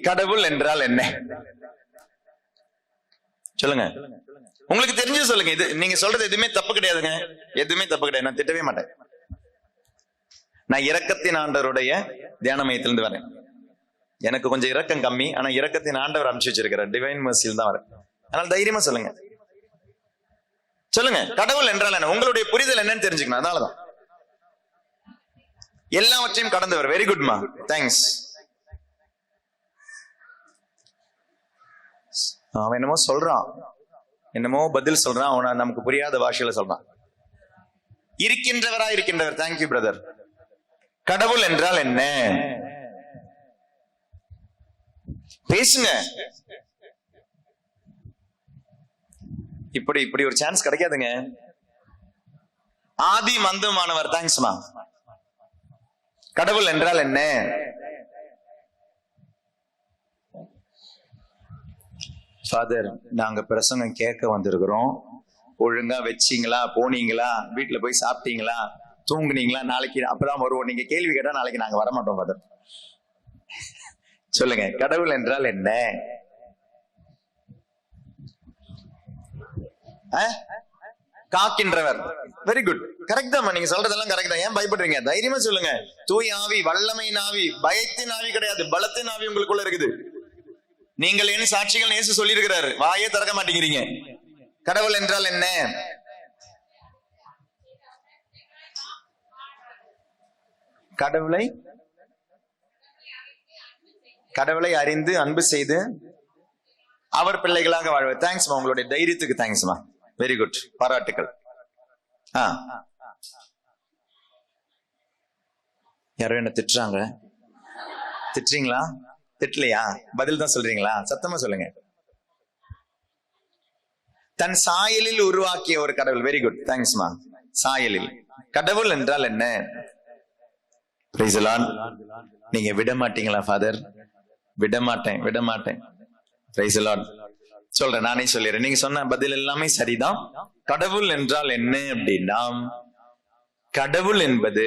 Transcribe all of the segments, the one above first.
கடவுள் என்றால் என்ன? சொல்லுங்க. உங்களுக்கு தெரிஞ்சு சொல்லுங்க. இது நீங்க சொல்றது எதுவுமே தப்பு கிடையாதுங்க. எதுவுமே தப்பு கிடையாது. நான் திட்டவே மாட்டேன். நான் இரக்கத்தின் ஆண்டவருடைய தியான மையத்திலிருந்து வரேன். எனக்கு கொஞ்சம் இரக்கம் கம்மி. ஆனா இரக்கத்தின் ஆண்டவர் அனுப்பிச்சு வச்சிருக்கிறார். டிவைன் மர்சியில் தான் வரேன். அதனால தைரியமா சொல்லுங்க. சொல்லுங்க. கடவுள் என்றால் என்ன? உங்களுடைய புரிதல் என்னன்னு தெரிஞ்சுக்கணும். அதனாலதான். எல்லாவற்றையும் கடந்தவர். வெரி குட்மா தேங்க்ஸ் அவன் என்னமோ சொல்றான். என்னமோ பதில் சொல்றான். அவனை நமக்கு புரியாத பாஷையில சொல்றான். இருக்கின்றவரா இருக்கின்றவர் தேங்க்யூ பிரதர் கடவுள் என்றால் என்ன? பேசுங்க. இப்படி இப்படி ஒரு சான்ஸ் கிடைக்காதுங்க. ஆதி மந்தமானவர். தேங்க்ஸ்மா கடவுள் என்றால் என்ன? ஃபாதர் நாங்க பிரசங்கம் கேட்க வந்திருக்கிறோம். ஒழுங்கா வச்சிங்களா? போனீங்களா? வீட்டுல போய் சாப்பிட்டீங்களா? தூங்குனீங்களா? நாளைக்கு அப்பதான் வருவோம். நீங்க கேள்வி கேட்டா நாளைக்கு நாங்க வர மாட்டோம் ஃபாதர் சொல்லுங்க கடவுள் என்றால் என்ன? காக்கின்றவர். வெரி குட் கரெக்ட் தான் நீங்க சொல்றதெல்லாம் கரெக்ட் தான். ஏன் பயப்படுறீங்க? தைரியமா சொல்லுங்க. தூய் ஆவி வல்லமை ஆவி பயத்தின் ஆவி கிடையாது. பலத்தின் ஆவி உங்களுக்குள்ள இருக்குது. நீங்கள் என்ன சாட்சிகள் நேசு சொல்லியிருக்கிறாரு. வாயே திறக்க மாட்டேங்கிறீங்க. கடவுள் என்றால் என்ன? கடவுளை? கடவுளை அறிந்து அன்பு செய்து அவர் பிள்ளைகளாக வாழ்வது தேங்க்ஸ்மா உங்களுடைய தைரியத்துக்கு தேங்க்ஸ்மா வெரி குட் பாராட்டுக்கள். ஆ. யாரோ என்ன திட்டுறாங்க. திட்டுறீங்களா? திட்டலையா? பதில் தான் சொல்றீங்களா? சத்தமா சொல்லுங்க. தன் சாயலில் உருவாக்கிய ஒரு கடவுள். வெரி குட் தேங்க்ஸ்மா சாயலில். கடவுள் என்றால் என்ன? Praise நீங்க விட மாட்டீங்களா ஃபாதர் விட மாட்டேன் விட மாட்டேன். சொல்றேன் நானே சொல்லிடுறேன். நீங்க சொன்ன பதில் எல்லாமே சரிதான். கடவுள் என்றால் என்ன அப்படின்னா கடவுள் என்பது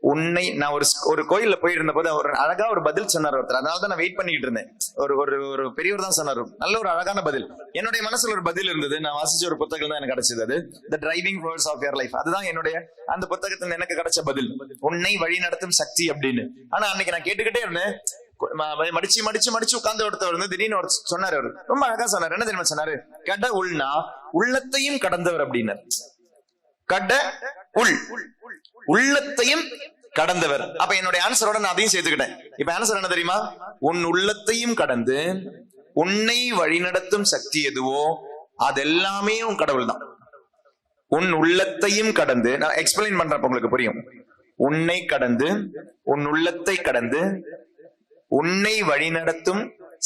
உன்னை நான் ஒரு ஒரு கோயில்ல போயிருந்த போது ஒரு அழகா ஒரு பதில் சொன்னார் ஒருத்தர். அதனால தான் நான் வெயிட் பண்ணிட்டு இருந்தேன். ஒரு ஒரு ஒரு பெரியவர் தான் சொன்னார். நல்ல ஒரு அழகான பதில். என்னுடைய மனசுல ஒரு பதில் இருந்தது. நான் வாசிச்ச ஒரு புத்தகம் தான் எனக்கு கிடைச்சது அது. The driving force of your life அதுதான் என்னுடைய அந்த புத்தகத்துல எனக்கு கிடைச்ச பதில். உன்னை வழி நடத்தும் சக்தி அப்படின்னு. ஆனா அன்னைக்கு நான் கேட்டுக்கிட்டே இருந்தேன். மடிச்சு மடிச்சு மடிச்சு உட்கார்ந்து ஒருத்தவர் வந்து திடீர்னு ஒரு சொன்னாரு அவரு. ரொம்ப அழகா சொன்னாரு. என்ன தெரியுமா சொன்னாரு? கட உள்னா உள்ளத்தையும் கடந்தவர் அப்படின்னாரு. கட உள். உள்ளத்தையும் கடந்தவர். அப்ப என்னுடைய ஆன்சரோட நான் அதையும் சேர்த்துக்கிட்டேன். இப்ப ஆன்சர் என்ன தெரியுமா? உன் உள்ளத்தையும் கடந்து உன்னை வழிநடத்தும் சக்தி எதுவோ அதெல்லாமே உன் கடவுள் தான் உன் உள்ளத்தையும் கடந்து நான் எக்ஸ்பிளைன் பண்றப்ப உங்களுக்கு புரியும். உன்னை கடந்து உன் உள்ளத்தை கடந்து உன்னை வழிநடத்தும்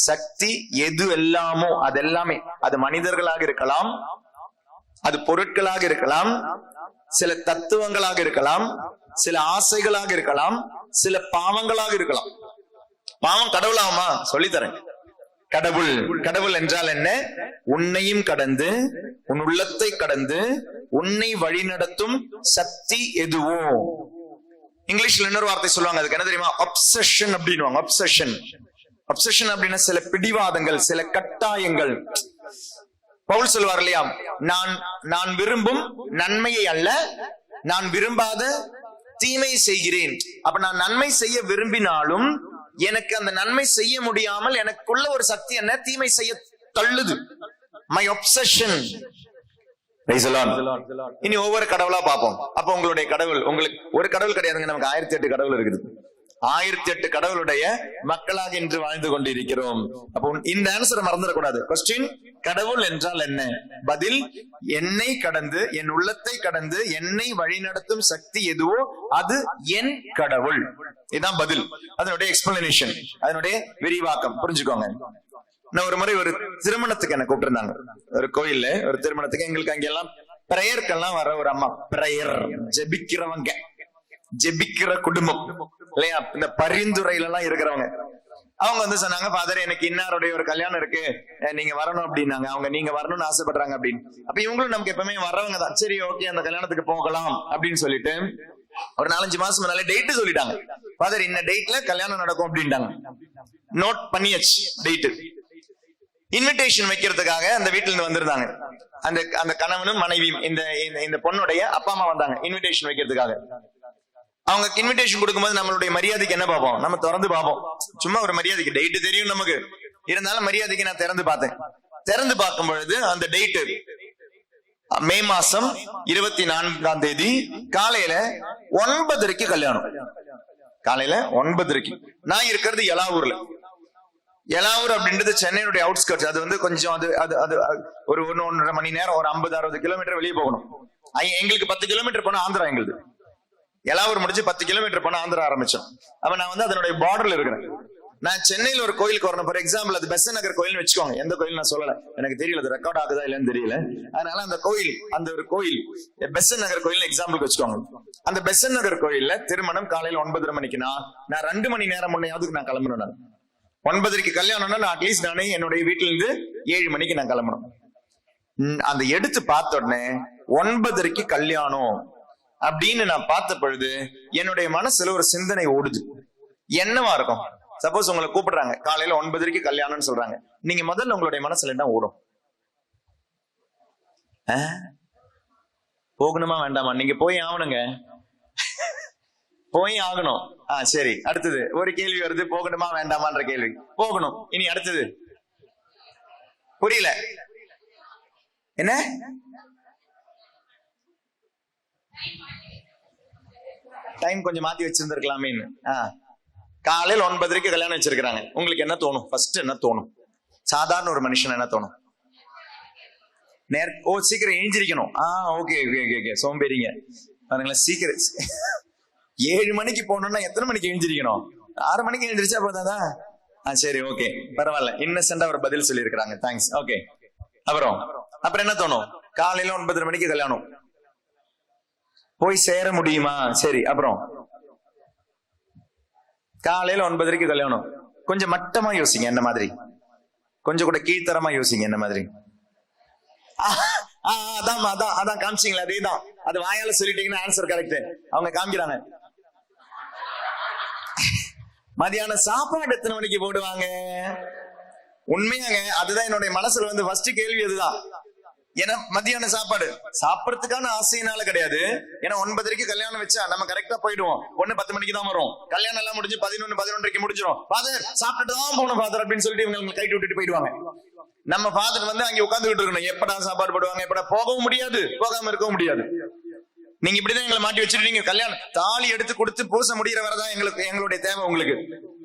சக்தி எது எல்லாமோ அதெல்லாமே. அது மனிதர்களாக இருக்கலாம் அது பொருட்களாக இருக்கலாம் சில தத்துவங்களாக இருக்கலாம் சில ஆசைகளாக இருக்கலாம் சில பாவங்களாக இருக்கலாம். பாவம் கடவுளாமா சொல்லித்தரேன். கடவுள் கடவுள் என்றால் என்ன? உன்னையும் கடந்து உன் உள்ளத்தை கடந்து உன்னை வழிநடத்தும் சக்தி எதுவோ? இங்கிலீஷ்ல இன்னொரு வார்த்தை சொல்லுவாங்க அதுக்கு என்ன தெரியுமா? அப்சஷன் அப்படின்னு அப்சஷன் அப்சஷன் அப்படின்னா சில பிடிவாதங்கள் சில கட்டாயங்கள். பவுல் சொல்வார் இல்லையா நான் நான் விரும்பும் நன்மையை அல்ல நான் விரும்பாத தீமை செய்கிறேன். அப்ப நான் நன்மை செய்ய விரும்பினாலும் எனக்கு அந்த நன்மை செய்ய முடியாமல் எனக்குள்ள ஒரு சக்தி என்ன? தீமை செய்ய தள்ளுது. மை ஒப்சஷன் இனி ஒவ்வொரு கடவுளா பார்ப்போம். அப்ப உங்களுடைய கடவுள் உங்களுக்கு ஒரு கடவுள் கிடையாதுங்க நமக்கு ஆயிரத்தி எட்டு கடவுள் இருக்குது. ஆயிரத்தி எட்டு கடவுளுடைய மக்களாக இன்று வாழ்ந்து கொண்டிருக்கிறோம். அப்போ இந்த ஆன்சரை மறந்துடக்கூடாது. கொஸ்டின் கடவுள் என்றால் என்ன? பதில் என்னை கடந்து என் உள்ளத்தை கடந்து என்னை வழிநடத்தும் சக்தி எதுவோ அது என் கடவுள். இதுதான் பதில். அதனுடைய எக்ஸ்பிளனேஷன் அதனுடைய விரிவாக்கம். புரிஞ்சுக்கோங்க. நான் ஒரு முறை ஒரு திருமணத்துக்கு என்ன கூப்பிட்டிருந்தாங்க. ஒரு கோயில்ல ஒரு திருமணத்துக்கு எங்களுக்கு அங்கெல்லாம் பிரேயர்க்கெல்லாம் வர ஒரு அம்மா. பிரேயர் ஜெபிக்கிறவங்க. ஜெபிக்கிற குடும்பம். இல்லையா? இந்த பரிந்துரையில எல்லாம் இருக்கிறவங்க. அவங்க வந்து சொன்னாங்க ஃபாதர் எனக்கு இன்னாருடைய ஒரு கல்யாணம் இருக்கு. நீங்க வரணும் அப்படின்னாங்க. அவங்க நீங்க வரணும்னு ஆசைப்படுறாங்க அப்படின்னு. அப்ப இவங்களும் நமக்கு எப்பவுமே வரவங்க தான். சரி ஓகே அந்த கல்யாணத்துக்கு போகலாம் அப்படின்னு சொல்லிட்டு ஒரு நாலஞ்சு மாசம் முன்னால டேட் சொல்லிட்டாங்க. ஃபாதர் இந்த டேட்ல கல்யாணம் நடக்கும் அப்படின்ட்டாங்க. நோட் பண்ணியாச்சு டேட்டு இன்விடேஷன் வைக்கிறதுக்காக அந்த வீட்டுல இருந்து வந்திருந்தாங்க. அந்த அந்த கணவனும் மனைவியும் இந்த இந்த- இந்த பொண்ணுடைய அப்பா அம்மா வந்தாங்க. இன்விடேஷன் வைக்கிறதுக்காக. அவங்க இன்விடேஷன் கொடுக்கும்போது நம்மளுடைய மரியாதைக்கு என்ன பார்ப்போம்? நம்ம திறந்து பார்ப்போம். சும்மா ஒரு மரியாதைக்கு டேட் தெரியும் நமக்கு. இருந்தாலும் மரியாதைக்கு நான் திறந்து பார்த்தேன். திறந்து பார்க்கும் பொழுது அந்த டேட் மே மாசம் இருபத்தி நான்காம் தேதி காலையில ஒன்பதரைக்கு கல்யாணம். காலையில ஒன்பதரைக்கு. நான் இருக்கிறது எலாவூர்ல. எலாவூர் அப்படின்றது சென்னையுடைய அவுட்ஸ்கர்ட்ஸ் அது வந்து கொஞ்சம் அது அது அது ஒரு ஒன்னு ஒன்றரை மணி நேரம் ஒரு ஐம்பது அறுபது கிலோமீட்டர் வெளியே போகணும். எங்களுக்கு பத்து கிலோமீட்டர் போனா ஆந்திரா எங்களுக்கு எலாவூர் முடிச்சு பத்து கிலோமீட்டர் போனா ஆந்திரா ஆரம்பிச்சோம். அப்ப நான் வந்து அதனுடைய பார்டர்ல இருக்கிறேன். நான் சென்னையில ஒரு கோயிலுக்கு வரணும். ஃபார் எக்ஸாம்பிள் அது பெசன் நகர் கோயில்னு வச்சுக்கோங்க. எந்த கோயில் நான் சொல்லல. எனக்கு தெரியல அது ரெக்கார்ட் ஆகுதா இல்லைன்னு தெரியல. அதனால அந்த கோயில் அந்த ஒரு கோயில் பெசன் நகர் கோயில் எக்ஸாம்பிள் வச்சுக்கோங்க. அந்த பெசன் நகர் கோயில்ல திருமணம் காலையில ஒன்பதரை மணிக்குனா நான் ரெண்டு மணி நேரம் முன்னையாவது நான் கிளம்பணும் நான். ஒன்பதரைக்கு கல்யாணம்னா நான் அட்லீஸ்ட் நானே என்னுடைய வீட்டுல இருந்து ஏழு மணிக்கு நான் கிளம்பணும். அந்த எடுத்து பார்த்த உடனே ஒன்பதரைக்கு கல்யாணம். அப்படின்னு நான் பார்த்த பொழுது என்னுடைய மனசுல ஒரு சிந்தனை ஓடுது. என்னவா இருக்கும்? சப்போஸ் உங்களை கூப்பிடுறாங்க. காலையில ஒன்பதரைக்கு கல்யாணம்னு சொல்றாங்க. நீங்க முதல்ல உங்களுடைய மனசுல என்ன ஓடும்? போகணுமா வேண்டாமா? நீங்க போய் ஆகணுங்க போய் ஆகணும். ஆஹ் சரி. அடுத்தது. ஒரு கேள்வி வருது. போகணுமா வேண்டாமான்ற கேள்வி. போகணும். இனி அடுத்தது. புரியல. என்ன? டைம் கொஞ்சம் மாத்தி வச்சிருந்திருக்கலாமேன்னு. காலையில் ஒன்பதரைக்கு கல்யாணம் வச்சிருக்கிறாங்க? உங்களுக்கு என்ன தோணும்? ஃபர்ஸ்ட் என்ன தோணும்? சாதாரண ஒரு மனுஷன் என்ன தோணும்? நேர் ஓ சீக்கிரம் எழுந்திரிக்கணும். ஆ ஓகே ஓகே ஓகே ஓகே சோம்பேறிங்க. பாருங்களேன் சீக்கிரம். ஏழு மணிக்கு போகணும்னா எத்தனை மணிக்கு எழுந்திரிக்கணும்? ஆறு மணிக்கு எழுந்திரிச்சா போதாதா? ஆ சரி ஓகே பரவாயில்ல. இன்னசென்டா அவர் பதில் சொல்லியிருக்கிறாங்க. தேங்க்ஸ் ஓகே அப்புறம் அப்புறம் என்ன தோணும்? காலையில ஒன்பதரை மணிக்கு கல்யாணம். போய் சேர முடியுமா? சரி அப்புறம். காலையில ஒன்பதரைக்கு கல்யாணம். கொஞ்சம் மட்டமா யோசிங்க என்ன மாதிரி. கொஞ்சம் கூட கீழ்த்தரமா யோசிங்க என்ன மாதிரி. ஆ, ஆ, அதான் அதான் அதான் காமிச்சிங்களா அதேதான். அது வாயால சொல்லிட்டீங்கன்னா ஆன்சர் கரெக்ட் அவங்க காமிக்கிறாங்க. மதியானம் சாப்பாடு எத்தனை மணிக்கு போடுவாங்க? உண்மையாங்க அதுதான் என்னுடைய மனசுல வந்து ஃபர்ஸ்ட் கேள்வி அதுதான். ஏன்னா மத்தியான சாப்பாடு. சாப்பிடறதுக்கான ஆசையினால கிடையாது. ஏன்னா ஒன்பதரைக்கு கல்யாணம் வச்சா நம்ம கரெக்டா போயிடுவோம். ஒன்னு பத்து மணிக்கு தான் வரும். கல்யாணம் எல்லாம் முடிஞ்சு பதினொன்னு பதினொன்றரைக்கு முடிஞ்சிடும் ஃபாதர் சாப்பிட்டுட்டு தான் போகணும் ஃபாதர் அப்படின்னு சொல்லிட்டு இவங்க கைட்டு விட்டுட்டு போயிடுவாங்க. நம்ம ஃபாதர் வந்து அங்க உட்காந்துக்கிட்டு இருக்கணும். எப்படா சாப்பாடு போடுவாங்க எப்படா? போகவும் முடியாது. போகாம இருக்கவும் முடியாது. நீங்க இப்படிதான் எங்களை மாட்டி வச்சிருக்கீங்க. கல்யாணம் தாலி எடுத்து கொடுத்து பூச முடியற வரதான் எங்களுக்கு எங்களுடைய தேவை உங்களுக்கு.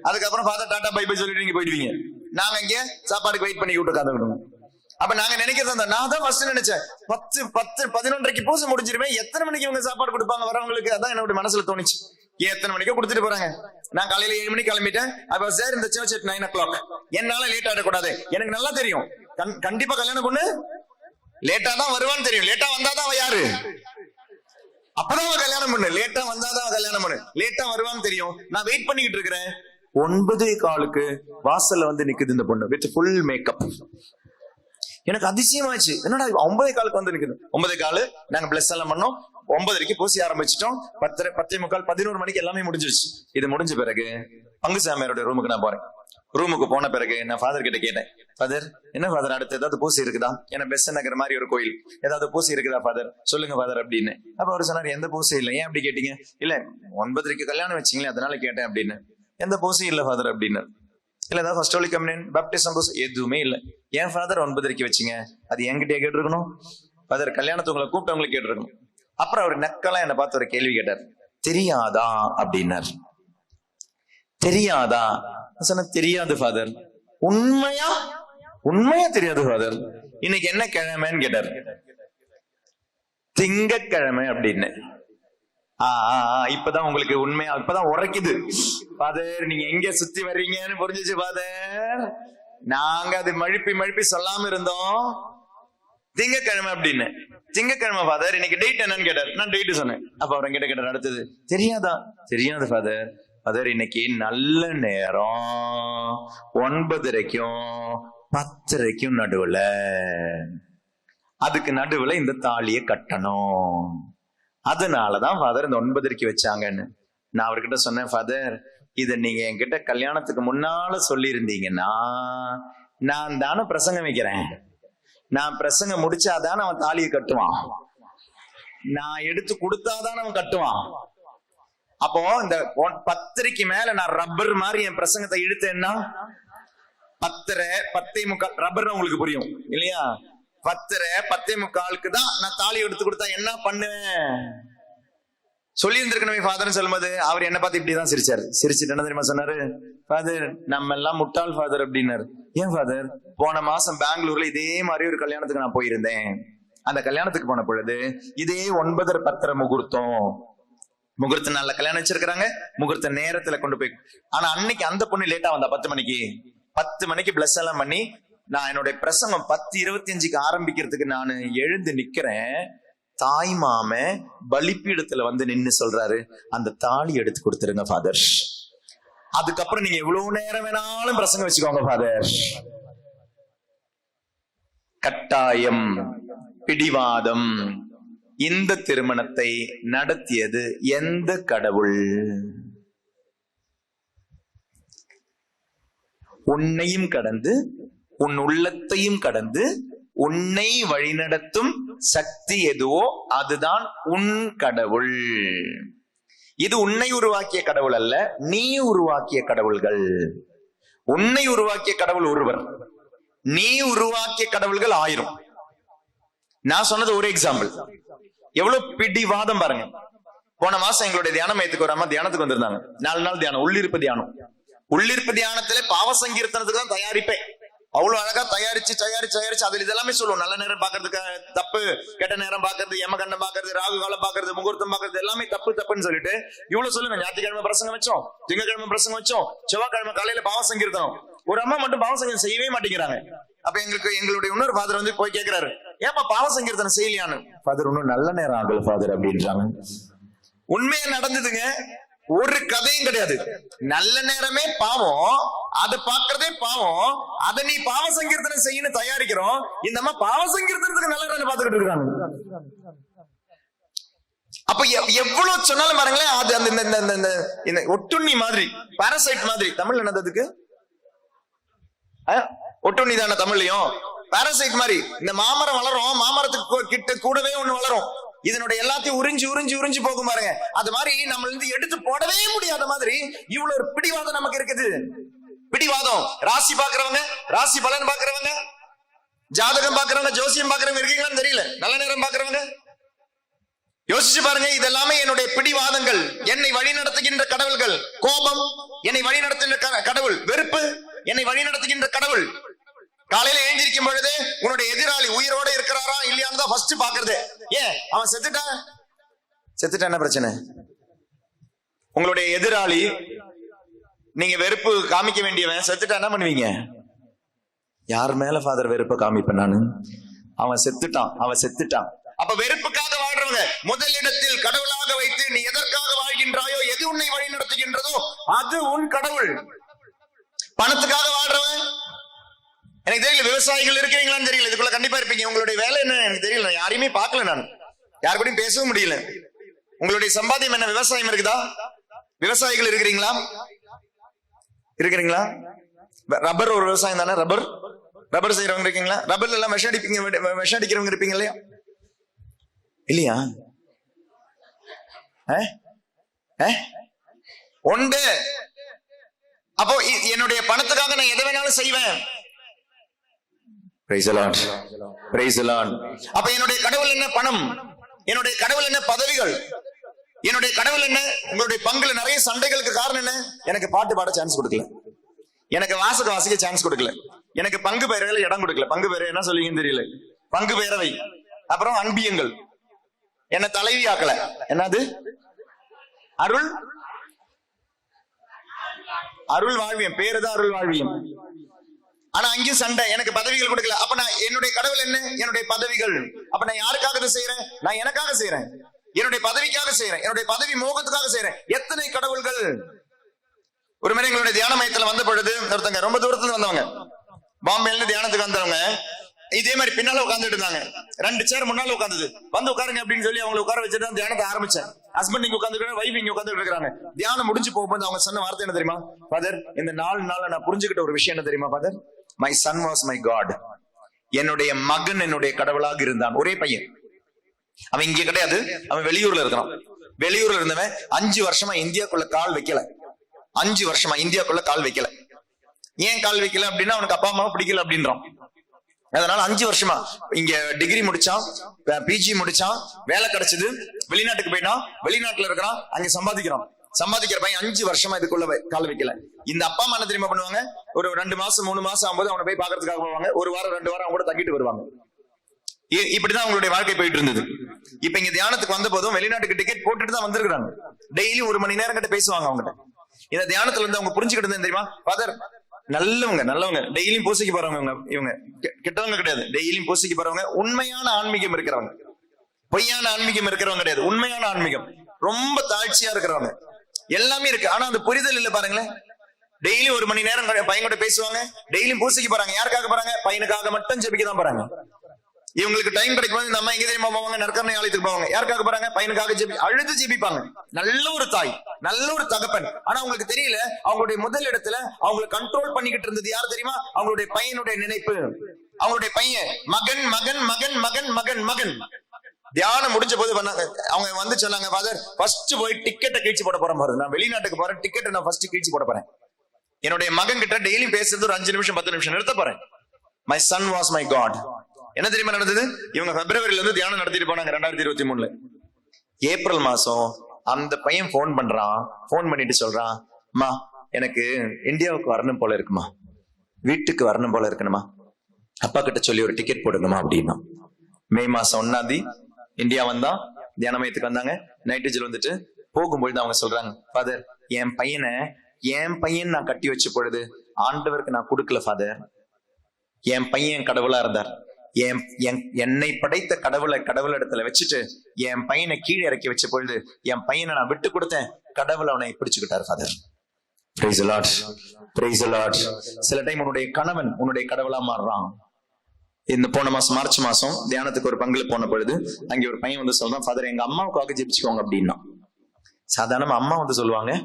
அதுக்கப்புறம் ஃபாதர் டாடா பை பை சொல்லிட்டு நீங்க போயிடுவீங்க. நாங்க இங்க சாப்பாடுக்கு வெயிட் பண்ணி விட்டு உட்காந்துக்கணும் அப்ப நாங்க நினைக்கிறது அந்த நான் தான் ஃபர்ஸ்ட் நினைச்சேன். பத்து பத்து பதினொன்றரைக்கு பூசை முடிஞ்சிருமே எத்தனை மணிக்கு இவங்க சாப்பாடு கொடுப்பாங்க வரவங்களுக்கு? அதான் என்னோட மனசுல தோணுச்சு. எத்தனை மணிக்கு கொடுத்துட்டு போறாங்க? நான் காலையில ஏழு மணிக்கு கிளம்பிட்டேன். அப்ப சார் இந்த church at nine o'clock என்னால லேட் ஆடக்கூடாது. எனக்கு நல்லா தெரியும். கண்- கண்டிப்பா கல்யாணம் பொண்ணு? லேட்டா தான் வருவான்னு தெரியும். லேட்டா வந்தாதான் அவ யாரு? அப்பதான் அவன் கல்யாணம் பண்ணு. லேட்டா வந்தாதான் கல்யாணம் பண்ணு. லேட்டா வருவான்னு தெரியும். நான் வெயிட் பண்ணிக்கிட்டு இருக்கிறேன். ஒன்பதே காலுக்கு வாசல்ல வந்து நிக்குது இந்த பொண்ணு. வித் ஃபுல் மேக்கப் எனக்கு அதிசயமாச்சு என்னடா ஒன்பதே காலுக்கு வந்து நிக்குது. ஒன்பதே காலு நாங்க பிளஸ் எல்லாம் பண்ணோம். ஒன்பதரைக்கு பூசி ஆரம்பிச்சிட்டோம். பத்தரை பத்தே முக்கால் பதினோரு மணிக்கு எல்லாமே முடிஞ்சிருச்சு. இது முடிஞ்ச பிறகு பங்கு சாமியாரோட ரூமுக்கு நான் போறேன். ரூமுக்கு போன பிறகு நான் ஃபாதர் கிட்ட கேட்டேன். ஃபாதர் என்ன ஃபாதர் அடுத்து ஏதாவது பூசி இருக்குதா? ஏன்னா பெஸ்ட் நகர் மாதிரி ஒரு கோயில். ஏதாவது பூசி இருக்குதா ஃபாதர் சொல்லுங்க ஃபாதர் அப்படின்னு. அப்ப அவர் சொன்னார் எந்த பூசி இல்லை? ஏன் அப்படி கேட்டீங்க? இல்ல ஒன்பதரைக்கு கல்யாணம் வச்சீங்களே அதனால கேட்டேன் அப்படின்னு. எந்த பூசி இல்லை ஃபாதர் அப்படின்னு. இல்ல ஏதாவது ஃபர்ஸ்ட் ஹோலி கம்யூனியன் பேப்டிசம் பூசி எதுவுமே இல்லை. ஏன் ஃபாதர் ஒன்பதரைக்கு வச்சீங்க? அது என்கிட்டயே கேட்டிருக்கணும். ஃபாதர் கல்யாணத்துவங்களை கூப்பிட்டவங்களை கேட்டிருக்கணும். அப்புறம் அவர் நக்கலா என்னை பார்த்து ஒரு கேள்வி கேட்டார். தெரியாதா? அப்படின்னார். தெரியாதா? சொன்ன தெரியாது ஃபாதர் உண்மையா? உண்மையா தெரியாது ஃபாதர் இன்னைக்கு என்ன கிழமைன்னு கேட்டார். திங்கக்கிழமை அப்படின்னு. இப்பதான் உங்களுக்கு உண்மையா இப்பதான் உரைக்குது. ஃபாதர் நீங்க எங்க சுத்தி வர்றீங்கன்னு புரிஞ்சுச்சு ஃபாதர். நாங்க அது மழுப்பி மழுப்பி சொல்லாம இருந்தோம். திங்கக்கிழமை அப்படின்னு. திங்கக்கிழமை ஃபாதர் இன்னைக்கு டேட் என்னன்னு கேட்டார். நான் டேட் சொன்னேன். அப்ப அவர் கிட்ட கேட்டார் அடுத்தது தெரியாதா? தெரியாது ஃபாதர். ஃபாதர் இன்னைக்கு நல்ல நேரம். ஒன்பதரைக்கும் பத்தரைக்கும் நடுவுல. அதுக்கு நடுவுல இந்த தாலியை கட்டணும். அதனாலதான் ஃபாதர் இந்த ஒன்பதரைக்கு வச்சாங்கன்னு. நான் அவர்கிட்ட சொன்னேன் ஃபாதர் இதை நீங்க என்கிட்ட கல்யாணத்துக்கு முன்னால சொல்லி இருந்தீங்கன்னா நான் தானே பிரசங்கம் வைக்கிறேன். நான் பிரசங்கம் முடிச்சாதான் அவன் தாலியை கட்டுவான். நான் எடுத்து கொடுத்தாதான் அவன் கட்டுவான். அப்போ இந்த பத்திரிக்கு மேல நான் ரப்பர் மாதிரி என் பிரசங்கத்தை இழுத்தேன்னா பத்தரை பத்தே முக்கால் ரப்பர் உங்களுக்கு புரியும் இல்லையா? பத்தரை பத்தே முக்காலுக்கு தான் நான் தாலி எடுத்து கொடுத்தா என்ன பண்ணுவேன்? சொல்லி இருந்திருக்கணுமே ஃபாதர் சொல்லும்போது அவர் என்ன பார்த்து இப்படிதான் சிரிச்சாரு. சிரிச்சுட்டு என்ன தெரியுமா சொன்னாரு? ஃபாதர் நம்ம எல்லாம் முட்டாள் ஃபாதர் அப்படின்னாரு. ஏன் ஃபாதர் போன மாசம் பெங்களூர்ல இதே மாதிரி ஒரு கல்யாணத்துக்கு நான் போயிருந்தேன். அந்த கல்யாணத்துக்கு போன பொழுது இதே ஒன்பதரை பத்தரை முகூர்த்தம். முகூர்த்த நாள்ல கல்யாணம் வச்சிருக்கிறாங்க. முகூர்த்த நேரத்துல கொண்டு போய் ஆனா அன்னைக்கு அந்த பொண்ணு லேட்டா வந்தா பத்து மணிக்கு. பத்து மணிக்கு பிளஸ் எல்லாம் பண்ணி நான் என்னுடைய பிரசங்கம் பத்து இருபத்தி அஞ்சுக்கு ஆரம்பிக்கிறதுக்கு நான் எழுந்து நிக்கிறேன். தாய் மாம பலிப்பீடத்துல வந்து நின்னு சொல்றாரு அந்த தாலி எடுத்து கொடுத்துருங்க ஃபாதர் அதுக்கப்புறம் நீங்க எவ்வளவு நேரம் வேணாலும் பிரசங்கம் வச்சுக்கோங்க ஃபாதர் கட்டாயம் பிடிவாதம் இந்த திருமணத்தை நடத்தியது எந்த கடவுள்? உன்னையும் கடந்து உன் உள்ளத்தையும் கடந்து உன்னை வழிநடத்தும் சக்தி எதுவோ அதுதான் உன் கடவுள். இது உன்னை உருவாக்கிய கடவுள் அல்ல நீ உருவாக்கிய கடவுள்கள். உன்னை உருவாக்கிய கடவுள் ஒருவர். நீ உருவாக்கிய கடவுள்கள் ஆயிரம். நான் சொன்னது ஒரு எக்ஸாம்பிள் எவ்வளவு பிடிவாதம் பாருங்க. போன மாசம் எங்களுடைய தியான மையத்துக்கு ஒரு அம்மா தியானத்துக்கு வந்திருந்தாங்க. நாலு நாள் தியானம் உள்ளிருப்பு தியானம். உள்ளிருப்பு தியானத்துல பாவ சங்கீர்த்தனத்துக்கு தான் தயாரிப்பேன். அவ்வளவு அழகா தயாரிச்சு தயாரிச்சு தயாரிச்சு அதுல இதெல்லாமே சொல்லுவோம். நல்ல நேரம் பாக்குறதுக்கு தப்பு கெட்ட நேரம் பாக்குறது யமகண்டம் பாக்குறது ராகு காலம் பாக்குறது முகூர்த்தம் பாக்குறது எல்லாமே தப்பு தப்புன்னு சொல்லிட்டு இவ்வளவு சொல்லுங்க ஞாயிற்றுக்கிழமை பிரசங்கம் வச்சோம் திங்கக்கிழமை பிரசங்கம் வச்சோம் செவ்வாய்க்கிழமை காலையில பாவ சங்கீர்த்தனம் ஒரு அம்மா மட்டும் பாவ செய்யவே மாட்டேங்கிறாங்க. அப்ப எங்களுக்கு எங்களுடைய இன்னொரு ஃபாதர் வந்து போய் கேட்கிறாரு ஏப்பா பாவ சங்கீர்த்தனம் செய்யலையான்னு? ஃபாதர் இன்னும் நல்ல நேரம் ஆகல ஃபாதர் அப்படின்றாங்க. உண்மையா நடந்ததுங்க. ஒரு கதையும் கிடையாது. நல்ல நேரமே பாவம். அதை பாக்குறதே பாவம். அதை நீ பாவ சங்கீர்த்தனை செய்யணும் தயாரிக்கிறோம். இந்த அம்மா பாவ சங்கீர்த்தனத்துக்கு நல்ல நேரம் பாத்துக்கிட்டு இருக்காங்க. அப்ப எவ்வளவு சொன்னாலும் பாருங்களேன் அது அந்த இந்த- இந்த- இந்த- இந்த- ஒட்டுண்ணி மாதிரி பாரசைட் மாதிரி. தமிழ்ல என்னது அதுக்கு? ஒட்டுண்ணி தானே தமிழ்லயும்? பாரசைட் மாதிரி. இந்த மாமரம் வளரும். மாமரத்துக்கு கிட்ட கூடவே ஒண்ணு வளரும். இதனுடைய எல்லாத்தையும் உறிஞ்சு உறிஞ்சு உறிஞ்சு போகும் பாருங்க. அது மாதிரி நம்மள இருந்து எடுத்து போடவே முடியாத மாதிரி இவ்வளவு ஒரு பிடிவாதம் நமக்கு இருக்குது. பிடிவாதம். ராசி பாக்குறவங்க ராசி பலன் பாக்குறவங்க ஜாதகம் பாக்குறவங்க ஜோசியம் பாக்குறவங்க இருக்கீங்களான்னு தெரியல. நல்ல நேரம் பாக்குறவங்க யோசிச்சு பாருங்க இதெல்லாமே என்னுடைய பிடிவாதங்கள். என்னை வழி நடத்துகின்ற கடவுள்கள். கோபம் என்னை வழி நடத்துகின்ற கடவுள். வெறுப்பு என்னை வழி நடத்துகின்ற கடவுள். காலையில எழுந்திருக்கும் பொழுது உன்னுடைய எதிராளி உயிரோட இருக்கிறாரா இல்லையான்னு தான் ஃபர்ஸ்ட் பாக்குறது ஏன் அவன் செத்துட்டான்? செத்துட்டான் என்ன பிரச்சனை? உங்களுடைய எதிராளி நீங்க வெறுப்பு காமிக்க வேண்டியவன் செத்துட்டா என்ன பண்ணுவீங்க? யார் மேல ஃபாதர் வெறுப்பை காமிப்பேன் நானு? அவன் செத்துட்டான் அவன் செத்துட்டான். அப்ப வெறுப்புக்காக வாழ்றவங்க முதலிடத்தில் கடவுளாக வைத்து நீ எதற்காக வாழ்கின்றாயோ எது உன்னை வழி நடத்துகின்றதோ அது உன் கடவுள். பணத்துக்காக வாழ்றவன் எனக்கு தெரியல விவசாயிகள் இருக்கிறீங்களான்னு தெரியல. இதுக்குள்ள கண்டிப்பா இருப்பீங்க. உங்களுடைய வேலை என்ன? எனக்கு தெரியல. நான் யாரையுமே பார்க்கல நான். யாரு கூடயும் பேசவும் முடியல. உங்களுடைய சம்பாத்தியம் என்ன? விவசாயம் இருக்குதா? விவசாயிகள் இருக்கிறீங்களா? இருக்கிறீங்களா? ரப்பர் ஒரு விவசாயம் தானே? ரப்பர்? ரப்பர் செய்யறவங்க இருக்கீங்களா? ரப்பர்ல எல்லாம் விஷம் அடிப்பீங்க விஷம் அடிக்கிறவங்க இருப்பீங்க இல்லையா? இல்லையா? உண்டு அப்போ என்னுடைய பணத்துக்காக நான் எதை வேணாலும் செய்வேன். அப்ப என்னுடைய கடவுள் என்ன பணம்? என்னுடைய கடவுள் என்ன பதவிகள்? என்னுடைய கடவுள் என்ன? உங்களுடைய பங்குல நிறைய சண்டைகளுக்கு காரணம் என்ன? எனக்கு பாட்டு பாட சான்ஸ் கொடுக்கல. எனக்கு வாசக வாசிக்க சான்ஸ் கொடுக்கல. எனக்கு பங்கு பெயர்கள் இடம் கொடுக்கல. பங்கு பெயரை என்ன சொல்லுவீங்கன்னு தெரியல. பங்கு பேரவை அப்புறம் அன்பியங்கள். என்ன தலைவி ஆக்கல. என்னது? அருள்? அருள் வாழ்வியம். பேருதான் அருள் வாழ்வியம். ஆனா அங்கேயும் சண்டை. எனக்கு பதவிகள் கொடுக்கல. அப்ப நான் என்னுடைய கடவுள் என்ன? என்னுடைய பதவிகள். அப்ப நான் யாருக்காக இதை செய்யறேன் நான் எனக்காக செய்யறேன் என்னுடைய பதவிக்காக செய்யறேன் என்னுடைய பதவி மோகத்துக்காக செய்யறேன் எத்தனை கடவுள்கள்? ஒரு முறை எங்களுடைய தியான மையத்துல வந்த பொழுது ஒருத்தங்க ரொம்ப தூரத்துல வந்தவங்க. பாம்பேல இருந்து தியானத்துக்கு வந்தவங்க. இதே மாதிரி பின்னால உட்கார்ந்துட்டு இருந்தாங்க. ரெண்டு சேர் முன்னால உட்கார்ந்தது. வந்து உட்காருங்க அப்படின்னு சொல்லி அவங்களை உட்கார வச்சுட்டு தான் தியானத்தை ஆரம்பிச்சேன். ஹஸ்பண்ட் இங்க உட்காந்துருக்காங்க வைஃப் இங்க உட்காந்துட்டு இருக்காங்க. தியானம் முடிஞ்சு போகும்போது அவங்க சொன்ன வார்த்தை என்ன தெரியுமா? ஃபாதர் இந்த நாலு நாள்ல நான் புரிஞ்சுக்கிட்ட ஒரு விஷயம் என்ன தெரியுமா father my son was my God என்னுடைய மகன் என்னுடைய கடவுளாக இருந்தான். ஒரே பையன். அவன் இங்க கிடையாது. அவன் வெளியூர்ல இருக்கிறான். வெளியூர்ல இருந்தவன் அஞ்சு வருஷமா இந்தியாக்குள்ள கால் வைக்கல. அஞ்சு வருஷமா இந்தியாக்குள்ள கால் வைக்கல. ஏன் கால் வைக்கல அப்படின்னா அவனுக்கு அப்பா அம்மா பிடிக்கல அப்படின்றான். அதனால அஞ்சு வருஷமா இங்க டிகிரி முடிச்சான் பிஜி முடிச்சான் வேலை கிடைச்சது. வெளிநாட்டுக்கு போயிட்டான். வெளிநாட்டுல இருக்கிறான். அங்க சம்பாதிக்கிறான். சம்பாதிக்கிற பையன் அஞ்சு வருஷமா இதுக்குள்ள கால கால் வைக்கல. இந்த அப்பா அம்மா என்ன தெரியுமா பண்ணுவாங்க? ஒரு ரெண்டு மாசம் மூணு மாசம் ஆகும்போது அவனை போய் பாக்குறதுக்காக போவாங்க. ஒரு வாரம் ரெண்டு வாரம் அவங்க கூட தங்கிட்டு வருவாங்க. இப்படிதான் அவங்களுடைய வாழ்க்கை போயிட்டு இருந்தது. இப்ப இங்க தியானத்துக்கு வந்த போதும் வெளிநாட்டுக்கு டிக்கெட் போட்டுட்டு தான் வந்திருக்காங்க டெய்லி ஒரு மணி நேரம் கிட்ட பேசுவாங்க அவங்ககிட்ட. இந்த தியானத்துல இருந்து அவங்க புரிஞ்சுக்கிட்டு தெரியுமா? ஃபாதர் நல்லவங்க நல்லவங்க. டெய்லியும் பூசைக்கு போறவங்க இவங்க இவங்க. கெட்டவங்க கிடையாது. டெய்லியும் பூசைக்கு போறவங்க. உண்மையான ஆன்மீகம் இருக்கிறவங்க. பொய்யான ஆன்மீகம் இருக்கிறவங்க கிடையாது. உண்மையான ஆன்மீகம். ரொம்ப தாழ்ச்சியா இருக்கிறவங்க. எல்லாமே இருக்கு. ஆனா அந்த புரிதல் இல்ல பாருங்களேன். டெய்லி ஒரு மணி நேரம் க- பையன் கூட பேசுவாங்க. டெய்லியும் பூசைக்கு போறாங்க. யாருக்காக போறாங்க? பையனுக்காக மட்டும் ஜெபிக்க தான் போறாங்க. இவங்களுக்கு டைம் கிடைக்கும் இந்த அம்மா எங்க தெரியுமா போவாங்க? நற்கரணை ஆலயத்துக்கு போவாங்க. யாருக்காக போறாங்க? பையனுக்காக ஜெபி அழுது ஜெபிப்பாங்க. நல்ல ஒரு தாய் நல்ல ஒரு தகப்பன். ஆனா அவங்களுக்கு தெரியல அவங்களுடைய முதல் இடத்துல அவங்களை கண்ட்ரோல் பண்ணிக்கிட்டு இருந்தது யார் தெரியுமா? அவங்களுடைய பையனுடைய நினைப்பு. அவங்களுடைய பையன் மகன் மகன் மகன் மகன் மகன் மகன். தியானம் முடிஞ்ச போது பண்ணாங்க அவங்க வந்து சொன்னாங்க ஃபாதர் ஃபர்ஸ்ட் போய் டிக்கெட்டை கீழ்ச்சி போட போறேன் பாரு நான் வெளிநாட்டுக்கு போறேன் டிக்கெட்டை நான் ஃபர்ஸ்ட் கீழ்ச்சி போட போறேன். என்னுடைய மகன் கிட்ட டெய்லி பேசுறது ஒரு அஞ்சு நிமிஷம் பத்து நிமிஷம் நிறுத்த போறேன். My son was my God என்ன தெரியுமா நடந்தது? இவங்க பிப்ரவரியில இருந்து தியானம் நடத்திட்டு போனாங்க ரெண்டாயிரத்தி இருபத்தி மூணுல. ஏப்ரல் மாசம் அந்த பையன் ஃபோன் பண்றான் ஃபோன் பண்ணிட்டு சொல்றான் அம்மா எனக்கு இந்தியாவுக்கு வரணும் போல இருக்குமா? வீட்டுக்கு வரணும் போல இருக்கணுமா? அப்பா கிட்ட சொல்லி ஒரு டிக்கெட் போடுங்கம்மா அப்படின்னா. மே மாசம் ஒன்னாந்தி இந்தியா வந்தா தியானமயத்துக்கு வந்தாங்க. நைட்டுஜில் வந்துட்டு போகும்பொழுது அவங்க சொல்றாங்க ஃபாதர் என் பையனை என் பையன் நான் கட்டி வச்ச பொழுது ஆண்டவருக்கு நான் கொடுக்கல ஃபாதர் என் பையன் கடவுளா இருந்தார். என் என்- என்னை படைத்த கடவுளை கடவுள் இடத்துல வச்சுட்டு என் பையனை கீழே இறக்கி வச்ச பொழுது என் பையனை நான் விட்டு கொடுத்தேன். கடவுள் அவனை பிடிச்சுக்கிட்டார் father praise Lord praise Lord சில டைம் உன்னுடைய கணவன் உன்னுடைய கடவுளா மாறுறான். இந்த போன மாசம் மார்ச் மாசம் தியானத்துக்கு ஒரு பங்குல போன பொழுது அங்க ஒரு பையன் வந்து சொல்றான் ஃபாதர் எங்க அம்மாவுக்காக ஜெபிச்சுக்கோங்க அப்படின்னா. சாதாரணமா அம்மா வந்து சொல்லுவாங்க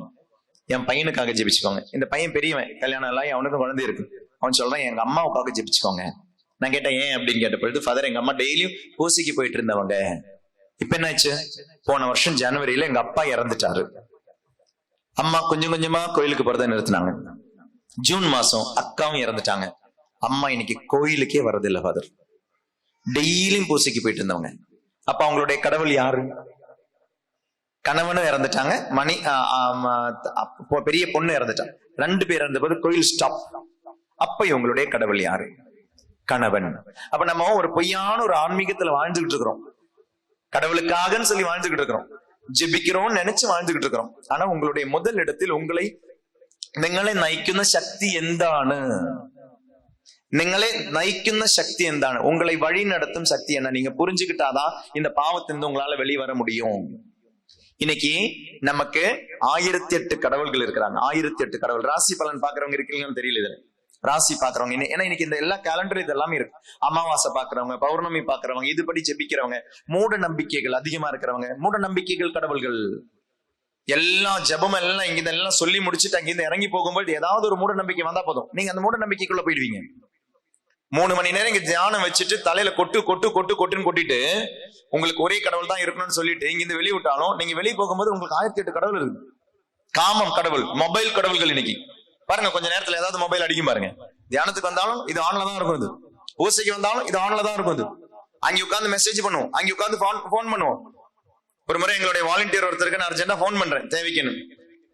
என் பையனுக்காக ஜெபிச்சுக்கோங்க. இந்த பையன் பெரியவன் கல்யாணம் எல்லாம் அவனுக்கும் குழந்தை இருக்கு. அவன் சொல்றான் எங்க அம்மாவுக்காக ஜெபிச்சுக்கோங்க. நான் கேட்டேன் ஏன்? அப்படின்னு கேட்ட பொழுது ஃபாதர் எங்க அம்மா டெய்லியும் பூசிக்கு போயிட்டு இருந்தவங்க. இப்ப என்னாச்சு? போன வருஷம் ஜனவரியில எங்க அப்பா இறந்துட்டாரு. அம்மா கொஞ்சம் கொஞ்சமா கோயிலுக்கு போறதை நிறுத்தினாங்க. ஜூன் மாசம் அக்காவும் இறந்துட்டாங்க. அம்மா இன்னைக்கு கோயிலுக்கே வரதில்லை ஃபாதர் டெய்லியும் பூசைக்கு போயிட்டு இருந்தவங்க அப்ப அவங்களுடைய கடவுள் யாரு கணவனும் இறந்துட்டாங்க மணி ஆ, ஆம், ஆ, அப்போ பெரிய பொண்ணு இறந்துட்டாங்க ரெண்டு பேர் இருந்த போது கோயில் ஸ்டாப் அப்ப இவங்களுடைய கடவுள் யாரு கணவன் அப்ப நம்ம ஒரு பொய்யான ஒரு ஆன்மீகத்துல வாழ்ந்துகிட்டு இருக்கிறோம் கடவுளுக்காகன்னு சொல்லி வாழ்ந்துகிட்டு இருக்கிறோம் ஜெபிக்கிறோம்னு நினைச்சு வாழ்ந்துகிட்டு இருக்கிறோம் ஆனா உங்களுடைய முதல் இடத்தில் உங்களை നിങ്ങളെ നയിക്കുന്ന ശക്തി എന്താണ് നിങ്ങളെ നയിക്കുന്ന ശക്തി എന്താണ് உங்களை வழி நடத்தும் சக்தி என்ன நீங்க புரிஞ்சுக்கிட்டாதான் இந்த பாவத்திலிருந்து உங்களால வெளியே வர முடியும் இன்னைக்கு நமக்கு ஆயிரத்தி எட்டு கடவுள்கள் இருக்கிறாங்க ஆயிரத்தி எட்டு கடவுள் ராசி பலன் பாக்குறவங்க இருக்கீங்கன்னு தெரியல இதுல ராசி பாக்குறவங்க இன்னை- ஏன்னா இன்னைக்கு இந்த எல்லா கேலண்டர் இது எல்லாமே இருக்கு அமாவாசை பாக்குறவங்க பௌர்ணமி பாக்குறவங்க இதுபடி ஜெபிக்கிறவங்க மூட நம்பிக்கைகள் அதிகமா இருக்கிறவங்க மூட நம்பிக்கைகள் கடவுள்கள் எல்லா ஜெபம் எல்லாம் இங்க எல்லாம் சொல்லி முடிச்சுட்டு அங்கிருந்து இறங்கி போகும்போது ஏதாவது ஒரு மூட நம்பிக்கை வந்தா போதும் நீங்க அந்த மூட நம்பிக்கைக்குள்ள போயிடுவீங்க மூணு மணி நேரம் இங்க தியானம் வச்சுட்டு தலையில கொட்டு கொட்டு கொட்டு கொட்டுன்னு கொட்டிட்டு உங்களுக்கு ஒரே கடவுள் தான் இருக்கணும்னு சொல்லிட்டு இங்க இருந்து வெளியே விட்டாலும் நீங்க வெளியே போகும்போது உங்களுக்கு ஆயிரத்தி எட்டு கடவுள் இருக்கு. காமம் கடவுள் மொபைல் கடவுள்கள் இன்னைக்கு. பாருங்க கொஞ்ச நேரத்துல ஏதாவது மொபைல் அடிக்கும் பாருங்க. தியானத்துக்கு வந்தாலும் இது ஆன்ல தான் இருக்கும் இது பூசைக்கு வந்தாலும் இது ஆன்ல தான் இருக்கும் இது அங்க உட்காந்து மெசேஜ் பண்ணுவோம். அங்க உட்காந்து போன் பண்ணுவோம். ஒரு முறை எங்களுடைய வாலண்டியர் ஒருத்தருக்கு நான் அர்ஜென்டா ஃபோன் பண்றேன். தேவைக்குன்னு.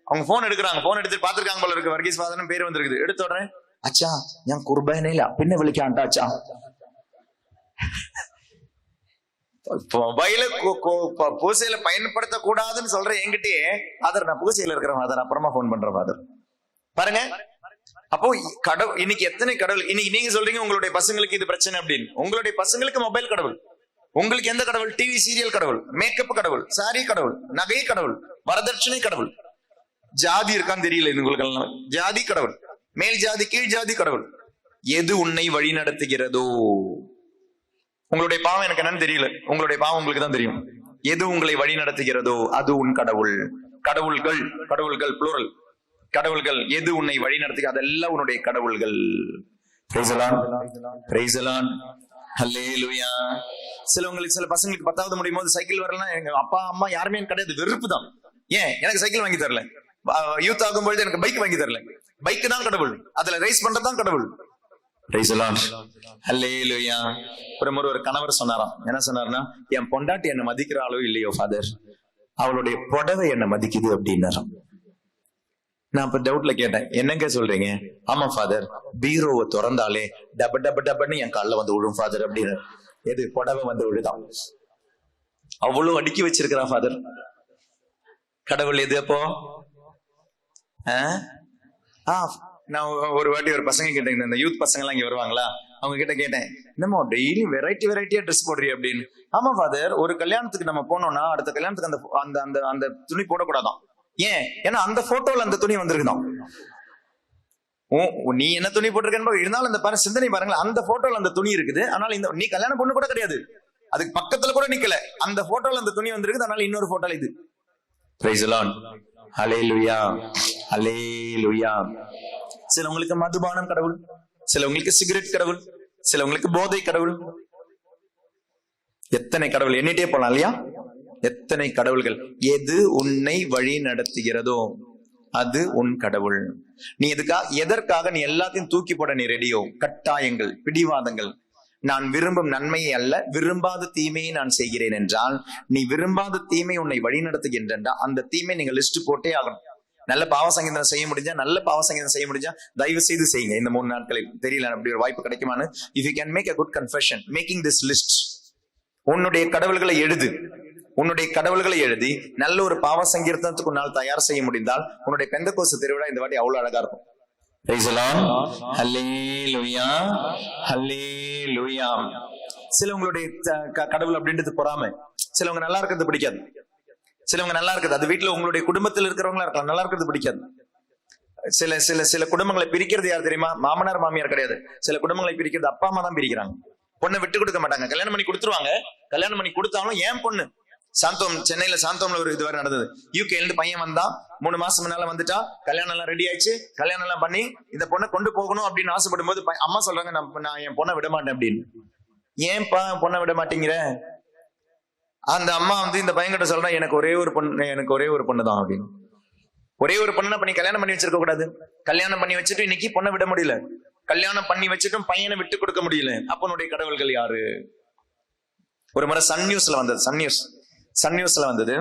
அவங்க போன் எடுக்கிறாங்க. போன் எடுத்து பாத்துருக்காங்க போல இருக்கு. வர்கீஸ் பாதனும் பேர் வந்திருக்குது. எடுத்து உடனே அச்சா ഞാൻ കുർബാനയില്ല പിന്നെ വിളിക്കാണ്ട അച്ഛാ மொபைல பூசையில பயன்படுத்த கூடாதுன்னு சொல்ற என்கிட்டயே ஃபாதர் நான் பூசையில இருக்கிறேன் ஃபாதர் அப்புறமா ஃபோன் பண்றேன் ஃபாதர் பாருங்க அப்போ கடவுள் இன்னைக்கு எத்தனை கடவுள் இன்னைக்கு நீங்க சொல்றீங்க உங்களுடைய பசங்களுக்கு இது பிரச்சனை அப்படின்னு உங்களுடைய பசங்களுக்கு மொபைல் கடவுள் உங்களுக்கு எந்த கடவுள் டிவி சீரியல் கடவுள் மேக்கப் கடவுள் சாரி கடவுள் நகை கடவுள் வரதட்சணை கடவுள் ஜாதி இருக்கான்னு தெரியல இது உங்களுக்கு எல்லாம் ஜாதி கடவுள் மேல் ஜாதி கீழ் ஜாதி கடவுள். எது உன்னை வழி நடத்துகிறதோ? உங்களுடைய பாவம் எனக்கு என்னன்னு தெரியல. உங்களுடைய பாவம் உங்களுக்கு தான் தெரியும். எது உங்களை வழி நடத்துகிறதோ அது உன் கடவுள். கடவுள்கள் கடவுள்கள் புளூரல் கடவுள்கள் எது உன்னை வழி நடத்துக அதெல்லாம் உன்னுடைய கடவுள்கள். சிலவங்களுக்கு சில பசங்களுக்கு பத்தாவது முடியும் போது சைக்கிள் வரலாம் எங்க அப்பா அம்மா யாருமே கிடையாது. வெறுப்பு தான் ஏன்? எனக்கு சைக்கிள் வாங்கி தரல. யூத் ஆகும்பொழுது எனக்கு பைக் வாங்கி தரல. பைக் தான் கடவுள். அதுல ரேஸ் பண்றதுதான் கடவுள். Praise ஒரு ஒரு கணவர் சொன்னாராம். என்ன சொன்னார்னா என் பொண்டாட்டி என்ன மதிக்கிறாளோ இல்லையோ ஃபாதர் அவளுடைய புடவை என்ன மதிக்குது அப்படின்னாராம். நான் இப்ப டவுட்ல கேட்டேன். என்னங்க சொல்றீங்க? ஆமா ஃபாதர் பீரோவை திறந்தாலே டப டப டபன்னு என் கால்ல வந்து விழும் ஃபாதர் அப்படின்னு எது? புடவை வந்து விழுதான். அவ்வளவு அடுக்கி வச்சிருக்கிறான் ஃபாதர் கடவுள் எது அப்போ? நான் ஒரு வாட்டி ஒரு பசங்க கேட்டேன் இந்த யூத் பசங்க எல்லாம் இங்க வருவாங்களா? அவங்க கிட்ட கேட்டேன் என்னமோ டெய்லி வெரைட்டி வெரைட்டியா ட்ரெஸ் போடுறீ அப்படின்னு. ஆமா ஃபாதர் ஒரு கல்யாணத்துக்கு நம்ம போனோம்னா அடுத்த கல்யாணத்துக்கு அந்த அந்த அந்த அந்த துணி போடக்கூடாதான். ஏன்? ஏன்னா அந்த போட்டோல அந்த துணி வந்திருக்குதான். ஓ நீ என்ன துணி போட்டிருக்கன்னு இருந்தாலும் அந்த பாரு சிந்தனை பாருங்களேன். அந்த போட்டோல அந்த துணி இருக்குது. ஆனால் இந்த நீ கல்யாணம் பொண்ணு கூட கிடையாது. அதுக்கு பக்கத்துல கூட நிக்கல. அந்த போட்டோல அந்த துணி வந்திருக்குது. அதனால இன்னொரு போட்டோல இது. பிரைஸ் லார்ட் ஹalleluya சில சிலவங்களுக்கு மதுபானம் கடவுள் சிலவங்களுக்கு சிகரெட் கடவுள் சிலவங்களுக்கு போதை கடவுள். எத்தனை கடவுள்? எண்ணிட்டே போலாம் இல்லையா? எத்தனை கடவுள்கள்? எது உன்னை வழி நடத்துகிறதோ அது உன் கடவுள். நீ எதுக்காக எதற்காக நீ எல்லாத்தையும் தூக்கி போட நீ ரெடியோ கட்டாயங்கள் பிடிவாதங்கள். நான் விரும்பும் நன்மையை அல்ல விரும்பாத தீமையை நான் செய்கிறேன் என்றால் நீ விரும்பாத தீமை உன்னை வழி நடத்துகின்றா அந்த தீமை நீங்க லிஸ்ட் போட்டே ஆகணும். நல்ல பாவ சங்கீதம் செய்ய முடிஞ்சா நல்ல பாவ சங்கீதம் செய்ய முடிஞ்சா தயவு செய்து செய்யுங்க. இந்த மூணு நாட்களில் தெரியல அப்படி ஒரு வாய்ப்பு கிடைக்குமான்னு? If you can make a good confession making this list உன்னுடைய கடவுள்களை எழுது. உன்னுடைய கடவுள்களை எழுதி நல்ல ஒரு பாவ சங்கீர்த்தனத்துக்கு உன்னால் தயார் செய்ய முடிந்தால் உன்னுடைய பெந்த கோசு திருவிழா இந்த வாட்டி அவ்வளவு அழகா இருக்கும். சிலவங்களுடைய கடவுள் அப்படின்றது பொறாம. சிலவங்க நல்லா இருக்கிறது பிடிக்காது. சிலவங்க நல்லா இருக்குது. அது வீட்டுல உங்களுடைய குடும்பத்தில் இருக்கிறவங்களா இருக்கலாம். நல்லா இருக்கிறது பிடிக்காது. சில சில சில குடும்பங்களை பிரிக்கிறது யார் தெரியுமா? மாமனார் மாமியார் கிடையாது. சில குடும்பங்களை பிரிக்கிறது அப்பா அம்மா தான் பிரிக்கிறாங்க. பொண்ணை விட்டு கொடுக்க மாட்டாங்க. கல்யாணம் பண்ணி கொடுத்துருவாங்க. கல்யாணம் பண்ணி கொடுத்தாலும் ஏன் பொண்ணு சாந்தோம் சென்னையில சாந்தோம்ல ஒரு இது நடந்தது. யூகே இருந்து பையன் வந்தான் மூணு மாசம் முன்னால வந்துட்டா கல்யாணம் எல்லாம் ரெடி ஆயிடுச்சு கல்யாணம் எல்லாம் பண்ணி இந்த பொண்ணை கொண்டு போகணும் அப்படின்னு ஆசைப்படும் போது அம்மா சொல்றாங்க நான் நான் என் பொண்ணை விட மாட்டேன் அப்படின்னு. ஏன்பா பொண்ணை விட மாட்டேங்கிற? அந்த அம்மா வந்து இந்த பையன்கிட்ட சொல்றா எனக்கு ஒரே ஒரு பொண்ணு எனக்கு ஒரே ஒரு பொண்ணு தான் அப்படின்னு. ஒரே ஒரு பொண்ணை பண்ணி கல்யாணம் பண்ணி வச்சிருக்க கூடாது. கல்யாணம் பண்ணி வச்சுட்டு இன்னைக்கு பொண்ணை விட முடியல. கல்யாணம் பண்ணி வச்சுட்டும் பையனை விட்டு கொடுக்க முடியல. அப்பனுடைய கடவுள்கள் யாரு? ஒரு முறை சன் நியூஸ்ல வந்தது சன் நியூஸ். சன் நியூஸ்ல வந்தது.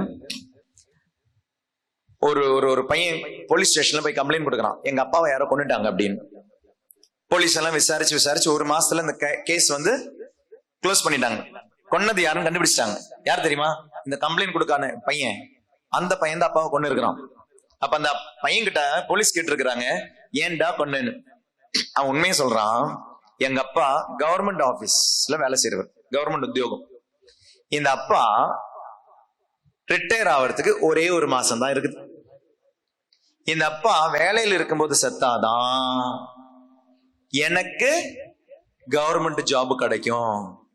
ஒரு ஒரு ஒரு பையன் போலீஸ் ஸ்டேஷன்ல போய் கம்ப்ளைண்ட் கொடுக்குறான். எங்க அப்பாவை யாரோ கொண்டுட்டாங்க அப்படின்னு. போலீஸ் எல்லாம் விசாரிச்சு விசாரிச்சு ஒரு மாசத்துல இந்த கேஸ் வந்து க்ளோஸ் பண்ணிட்டாங்க. கொன்னது யாருன்னு கண்டுபிடிச்சிட்டாங்க. யார் தெரியுமா? இந்த கம்ப்ளைண்ட் கொடுக்கான பையன். அந்த பையன் தான் அப்பாவை கொண்டு இருக்கிறான். அப்ப அந்த பையன் கிட்ட போலீஸ் கேட்டு இருக்கிறாங்க ஏன்டா கொன்னுன்னு. அவன் உண்மையை சொல்றான். எங்க அப்பா கவர்மெண்ட் ஆபீஸ்ல வேலை செய்யறவர் கவர்மெண்ட் உத்தியோகம். இந்த அப்பா ரிட்டையர் ஆகிறதுக்கு ஒரே ஒரு மாசம் தான் இருக்குது. இந்த அப்பா வேலையில் இருக்கும்போது செத்தாதான் எனக்கு கவர்மெண்ட் ஜாப் கிடைக்கும்.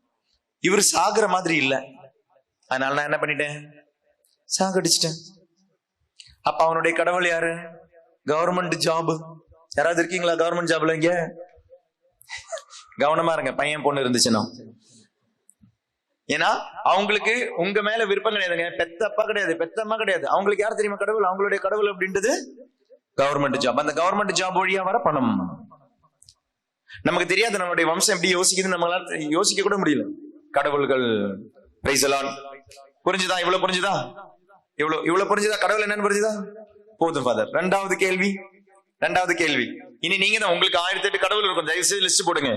இவர் சாகுற மாதிரி இல்லை. அதனால நான் என்ன பண்ணிட்டேன்? சாகடிச்சிட்டேன் அப்ப அவனுடைய கடவுள் யாரு? கவர்மெண்ட் ஜாப் யாராவது இருக்கீங்களா கவர்மெண்ட் ஜாப்ல இங்க? கவனமா இருங்க. பையன் பொண்ணு இருந்துச்சுன்னா. ஏன்னா அவங்களுக்கு உங்க மேல விருப்பம் கிடையாதுங்க பெத்த அப்பா கிடையாது. பெத்த அம்மா கிடையாது. அவங்களுக்கு யார் தெரியுமா கடவுள்? அவங்களுடைய கடவுள் அப்படின்றது கவர்மெண்ட் ஜாப் அந்த கவர்மெண்ட் ஜாப் வழியா வர பணம். நமக்கு தெரியாது நம்மளுடைய வம்சம் எப்படி யோசிக்குதுன்னு நம்மளால யோசிக்க கூட முடியல. கடவுள்கள் பிரைசலான் புரிஞ்சுதா? இவ்வளவு புரிஞ்சுதா? இவ்வளவு இவ்வளவு புரிஞ்சுதா? கடவுள் என்னன்னு புரிஞ்சுதா? போதும் ஃபாதர் ரெண்டாவது கேள்வி. ரெண்டாவது கேள்வி. இனி நீங்க தான் உங்களுக்கு ஆயிரத்தி எட்டு கடவுள் இருக்கும். தயவு செய்து லிஸ்ட் போடுங்க.